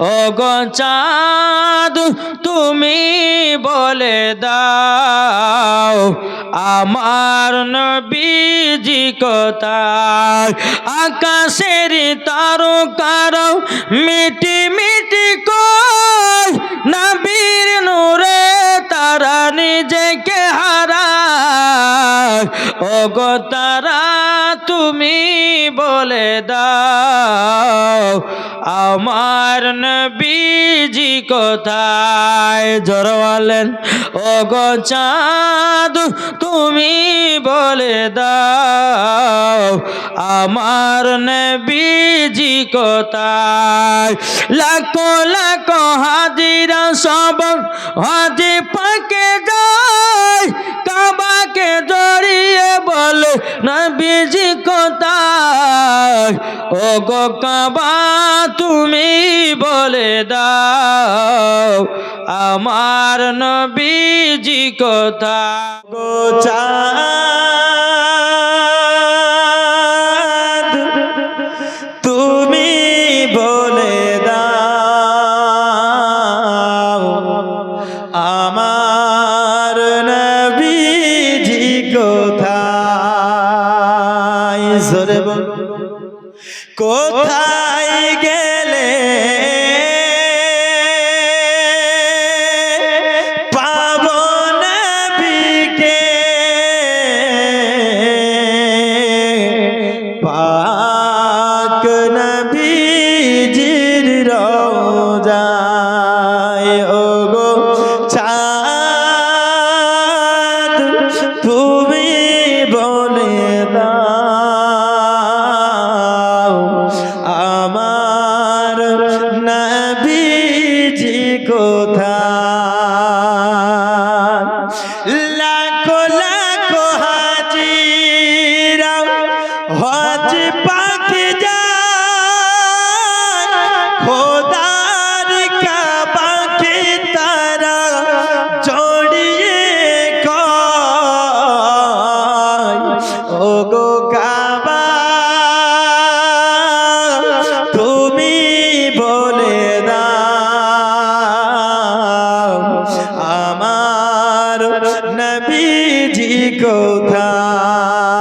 ও চাঁদ, তুমি বলে দাও, আমার নবীজি কোথায়? আকাশের তারকার মিটি মিটি কই? নবীর নূরে তারা নিজেকে হারা ও গো তারা তুমি বলে দাও, আমার নবীজি কোথায়? জড়ওয়ালেন ও গো চাঁদ, তুমি বলে দাও, আমার নবীজি কোথায়? লাখো লাখো হাজিরা সব হাজি পাকে যায় বলে নবীজি কোথায়? ও গো কাবা তুমি বলে দাও আমার নবীজি কোথা গো কোথায় জোরে বল কোথায় গেলে? পাবো নবীজি কোথা লাখো লাখো হাজিরা হজ পা আমার নবীজি কোথায়?